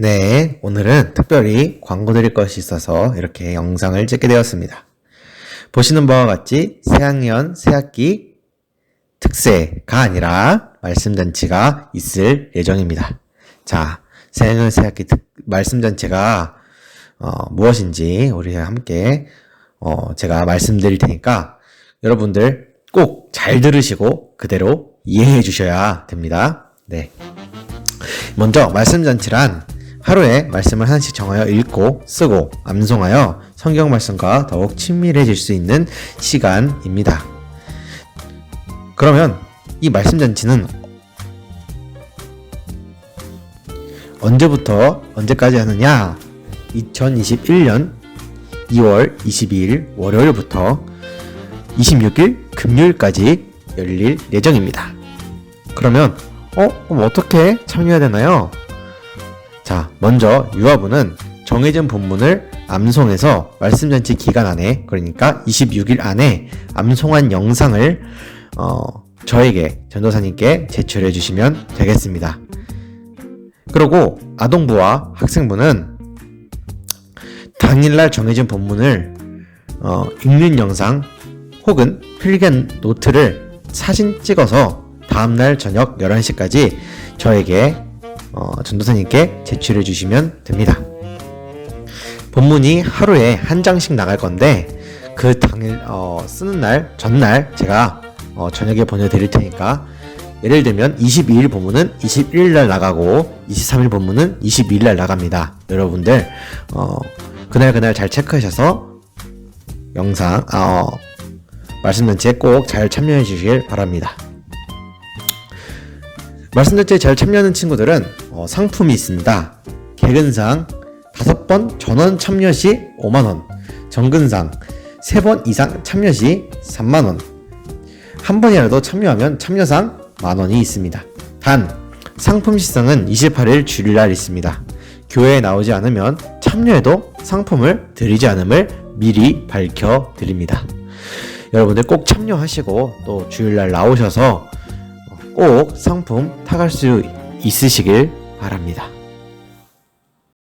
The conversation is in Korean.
네, 오늘은 특별히 광고 드릴 것이 있어서 이렇게 영상을 찍게 되었습니다. 보시는 바와 같이 새학년, 새학기 특세가 아니라 말씀잔치가 있을 예정입니다. 자, 새학년, 새학기 특, 말씀잔치가 어, 무엇인지 우리 함께 어, 제가 말씀드릴 테니까 여러분들 꼭 잘 들으시고 그대로 이해해 주셔야 됩니다. 네. 먼저 말씀잔치란 하루에 말씀을 하나씩 정하여 읽고 쓰고 암송하여 성경 말씀과 더욱 친밀해질 수 있는 시간입니다. 그러면 이 말씀 잔치는 언제부터 언제까지 하느냐? 2021년 2월 22일 월요일부터 26일 금요일까지 열릴 예정입니다. 그러면 어? 그럼 어떻게 참여해야 되나요? 자, 먼저 유아부는 정해진 본문을 암송해서 말씀잔치 기간 안에 그러니까 26일 안에 암송한 영상을 어, 저에게 전도사님께 제출해 주시면 되겠습니다. 그리고 아동부와 학생부는 당일날 정해진 본문을 어, 읽는 영상 혹은 필기한 노트를 사진 찍어서 다음날 저녁 11시까지 저에게 어, 전도사님께 제출해 주시면 됩니다. 본문이 하루에 한 장씩 나갈 건데 그 당일 어, 쓰는 날 전날 제가 어, 저녁에 보내드릴 테니까 예를 들면 22일 본문은 21일 날 나가고 23일 본문은 22일 날 나갑니다. 여러분들 어, 그날 그날 잘 체크하셔서 영상 아, 어, 말씀드린 꼭잘 참여해 주시길 바랍니다. 말씀드린 잘 참여하는 친구들은 어, 상품이 있습니다. 개근상 5번 전원 참여 시 5만원, 정근상 3번 이상 참여 시 3만원, 한 번이라도 참여하면 참여상 만원이 있습니다. 단, 상품 시상은 28일 주일날 있습니다. 교회에 나오지 않으면 참여해도 상품을 드리지 않음을 미리 밝혀 드립니다. 여러분들 꼭 참여하시고 또 주일날 나오셔서 꼭 상품 타갈 수 있으시길 바랍니다.